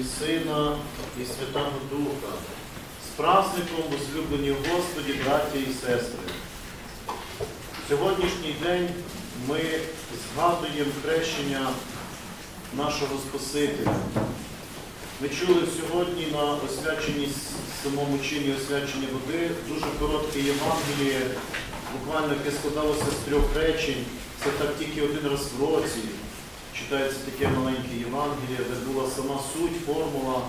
і Сина, і Святого Духа. З праздником возлюблені в Господі, браття і сестри. Сьогоднішній день ми згадуємо хрещення нашого Спасителя. Ми чули сьогодні на освяченні самому чині освячення води дуже коротке Євангеліє, буквально яке складалося з трьох речень. Це так тільки один раз в році. Читається таке маленьке Євангеліє, де була сама суть, формула,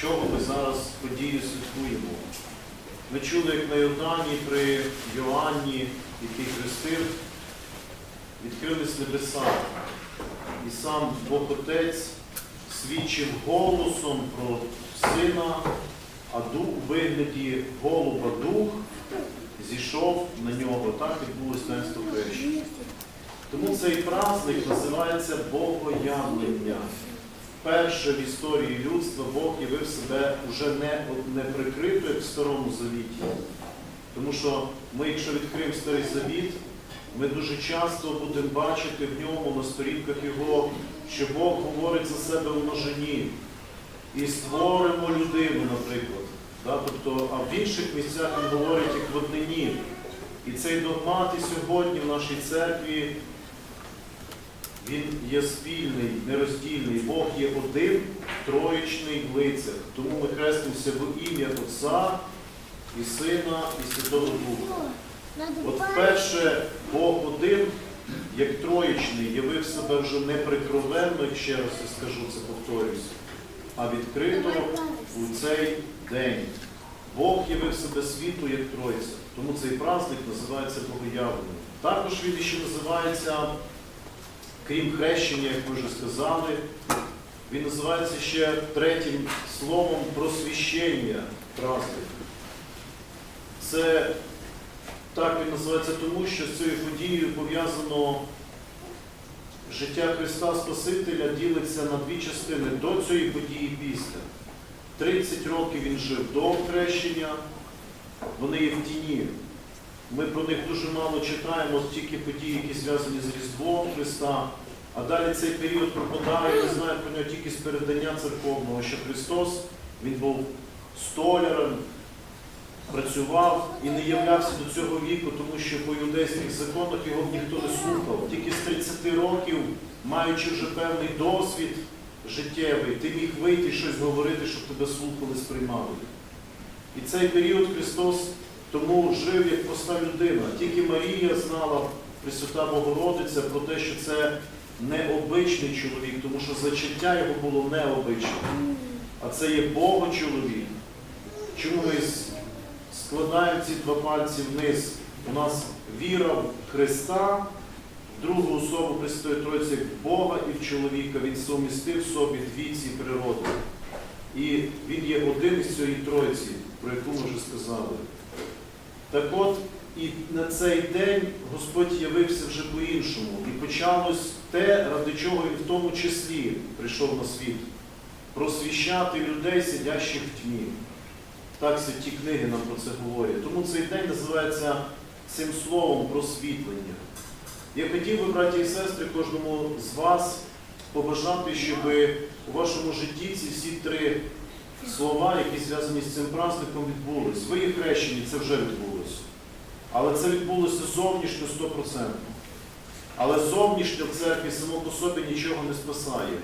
чого ми зараз подію святкуємо. Ми чули, як на Йордані при Йоанні, який хрестив, відкрились небеса. І сам Бог Отець свідчив голосом про сина, а дух вигляді голуба дух зійшов на нього. Так відбулось таїнство хрещення. Тому цей праздник називається Богоявлення. Перше в історії людства Бог явив себе вже не, не прикрито, як в Старому Завіті. Тому що ми, якщо відкриємо Старий Завіт, ми дуже часто будемо бачити в ньому на сторінках його, що Бог говорить за себе у множині. І створимо людину, наприклад. Да? Тобто, а в інших місцях він говорить як в однині. І цей догмат і сьогодні в нашій церкві він є спільний, нероздільний. Бог є один, троєчний в лицях. Тому ми хрестимося в ім'я Отця і Сина, і Святого Духа. От перше, Бог один, як троєчний, явив себе вже не прикровенно, ще раз я скажу, це повторюсь, а відкрито у цей день. Бог явив себе світу як Тройця. Тому цей праздник називається Богоявленим. Також він ще називається, крім хрещення, як ви вже сказали, він називається ще третім словом просвіщення праздник. Це так він називається тому, що з цією подією пов'язано життя Христа Спасителя ділиться на дві частини до цієї події після. 30 років він жив до хрещення, вони є в тіні. Ми про них дуже мало читаємо, тільки події, які зв'язані з Різдвом Христа. А далі цей період пропадає, ми знаємо про нього тільки з передання церковного, що Христос він був столярем, працював і не являвся до цього віку, тому що по юдейських законах його ніхто не слухав. Тільки з 30 років, маючи вже певний досвід життєвий, ти міг вийти щось говорити, щоб тебе слухали, сприймали. І цей період Христос тому жив як проста людина. Тільки Марія знала, Пресвята Богородиця, про те, що це необичний чоловік, тому що зачаття його було необичне. А це є Бога-чоловік. Чому ми складаємо ці два пальці вниз? У нас віра в Христа, другу особу Пресвятої Тройці в Бога і в чоловіка. Він сумістив в собі дві ці природи. І він є один із цієї Тройці, про яку ми вже сказали. Так от, і на цей день Господь явився вже по-іншому. І почалось те, ради чого він в тому числі прийшов на світ. Просвіщати людей, сидящих в тьмі. Так святі книги нам про це говорять. Тому цей день називається цим словом просвітлення. Я хотів би, браті і сестри, кожному з вас побажати, щоб у вашому житті ці всі три слова, які зв'язані з цим праздником, відбулись. Ви є хрещені, це вже відбулося. Але це відбулося зовнішньо 100%. Але зовнішньо в церкві само по собі нічого не спасає.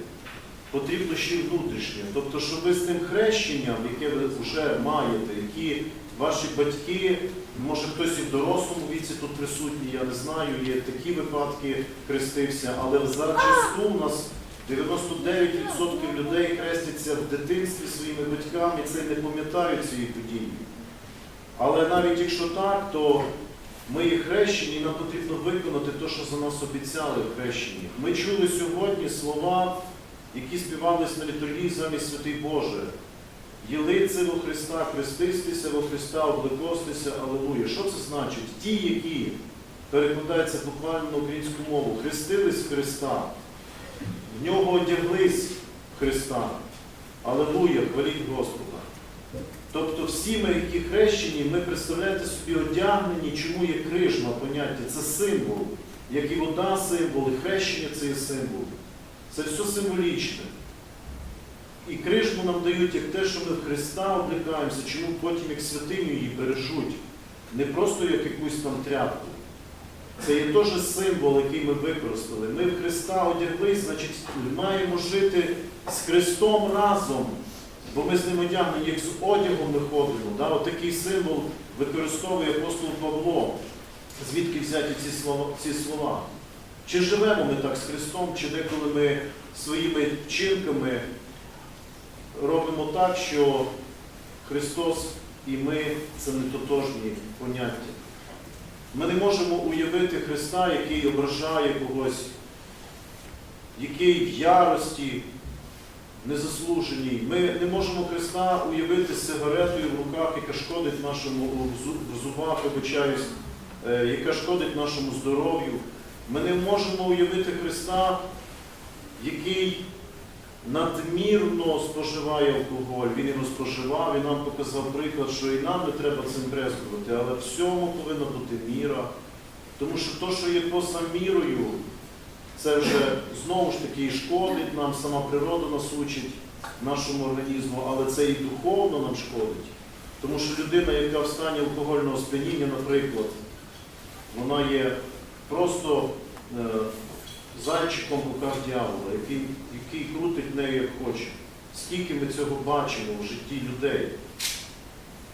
Потрібно ще й внутрішнє. Тобто, щоб ви з тим хрещенням, яке ви вже маєте, які ваші батьки, може хтось і в дорослому віці тут присутній, я не знаю, є такі випадки хрестився, але зачасту у нас 99% людей хрестяться в дитинстві своїми батьками, це не пам'ятають цієї події. Але навіть якщо так, то ми є хрещені, і нам потрібно виконати те, що за нас обіцяли в хрещенні. Ми чули сьогодні слова, які співались на літургії замість святий Боже. Єлице во Христа, хрестистися во Христа, облекостися, Алелуя. Що це значить? Ті, які перекладаються буквально на українську мову, хрестились в Христа, в нього одяглись Христа. Алелуя, хваліть Господа. Тобто всі ми, які хрещені, ми представляєте собі одягнені, чому є крижма поняття, це символ, як і вода символ, і хрещення це є символ. Це все символічне. І крижму нам дають як те, що ми в Христа облекаємося, чому потім як святиню її бережуть. Не просто як якусь там тряпку. Це є теж символ, який ми використали. Ми в Христа одяглись, значить, маємо жити з Христом разом, бо ми з ним одягнені, як з одягом ми ходимо. Да? Отакий символ використовує апостол Павло. Звідки взяті ці слова, ці слова? Чи живемо ми так з Христом, чи деколи ми своїми вчинками робимо так, що Христос і ми це не тотожні поняття. Ми не можемо уявити Христа, який ображає когось, який в ярості незаслуженій. Ми не можемо Христа уявити сигаретою в руках, яка шкодить нашому в зубах, вибачаюсь, е, яка шкодить нашому здоров'ю. Ми не можемо уявити Христа, який надмірно споживає алкоголь. Він його споживав і нам показав приклад, що і нам не треба цим брезгувати, але всьому повинна бути міра. Тому що то, що є поза мірою, це вже знову ж таки і шкодить нам, сама природа нас учить нашому організму, але це і духовно нам шкодить. Тому що людина, яка в стані алкогольного сп'яніння, наприклад, вона є просто е, зайчиком в руках дьявола, який, який крутить нею як хоче. Скільки ми цього бачимо в житті людей.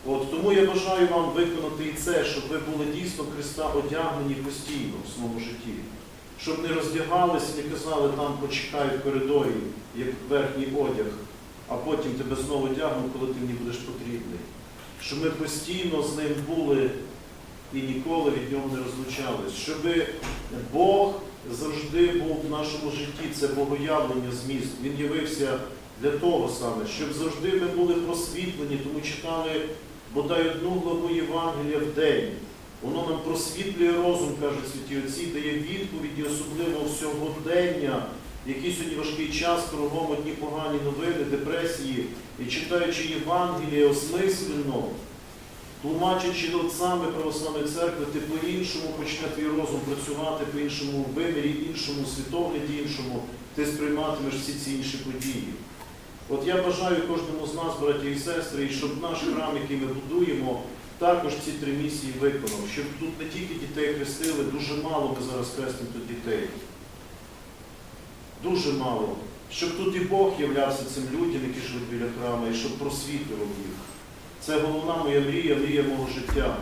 От, тому я бажаю вам виконати і це, щоб ви були дійсно Христа одягнені постійно в своєму житті. Щоб не роздягалися, не казали, там почекай в коридорі, як верхній одяг, а потім тебе знову одягну, коли ти мені будеш потрібний. Щоб ми постійно з ним були і ніколи від нього не розлучались. Щоб Бог завжди був в нашому житті, це богоявлення зміст. Він явився для того саме, щоб завжди ми були просвітлені, тому читали бодай одну главу Євангелія в день. Воно нам просвітлює розум, кажуть святі отці, дає відповіді, особливо сьогодення, який сьогодні важкий час, кругом одні погані новини, депресії, і читаючи Євангеліє осмислено, тлумачачи отцами православної церкви, ти по-іншому почне твій розум працювати, по-іншому вимірі, іншому світогляді, іншому, ти сприйматимеш всі ці інші події. От я бажаю кожному з нас, браті і сестри, і щоб наш храм, який ми будуємо, також ці три місії виконав, щоб тут не тільки дітей хрестили, дуже мало ми зараз хрестимо тут дітей. Дуже мало. Щоб тут і Бог являвся цим людям, які живуть біля храму, і щоб просвітлював їх. Це головна моя мрія, мрія мого життя.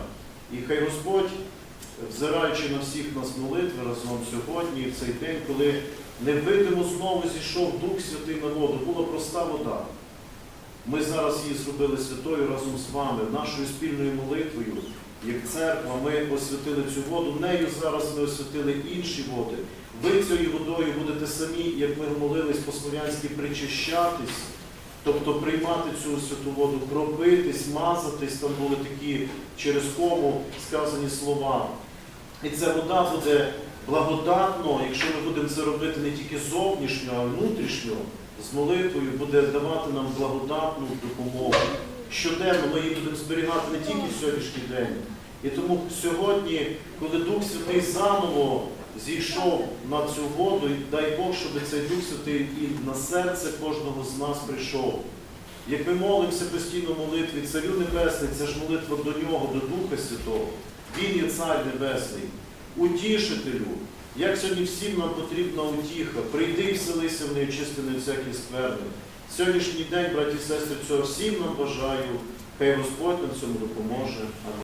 І хай Господь, взираючи на всіх нас молитви разом сьогодні, в цей день, коли невидимо знову зійшов Дух Святий на воду, була проста вода. Ми зараз її зробили святою разом з вами, нашою спільною молитвою, як церква, ми освятили цю воду, нею зараз ми освятили інші води. Ви цією водою будете самі, як ми молились по-слов'янськи, причащатись, тобто приймати цю святу воду, кропитись, мазатись, там були такі через кому сказані слова. І ця вода буде благодатно, якщо ми будемо це робити не тільки зовнішньо, а й внутрішньо, з молитвою буде давати нам благодатну допомогу. Щоденно ми її будемо зберігати не тільки в сьогоднішній день. І тому сьогодні, коли Дух Святий заново зійшов на цю воду, і дай Бог, щоб цей Дух Святий і на серце кожного з нас прийшов. Як ми молимося постійно молитві, Царю Небесний, це ж молитва до Нього, до Духа Святого. Він є Цар Небесний, утішителю. Як сьогодні всім нам потрібна утіха, прийди і вселися в неї чистини всякі скверни. Сьогоднішній день, браті і сестри, цього всім нам бажаю. Хай Господь нам цьому допоможе.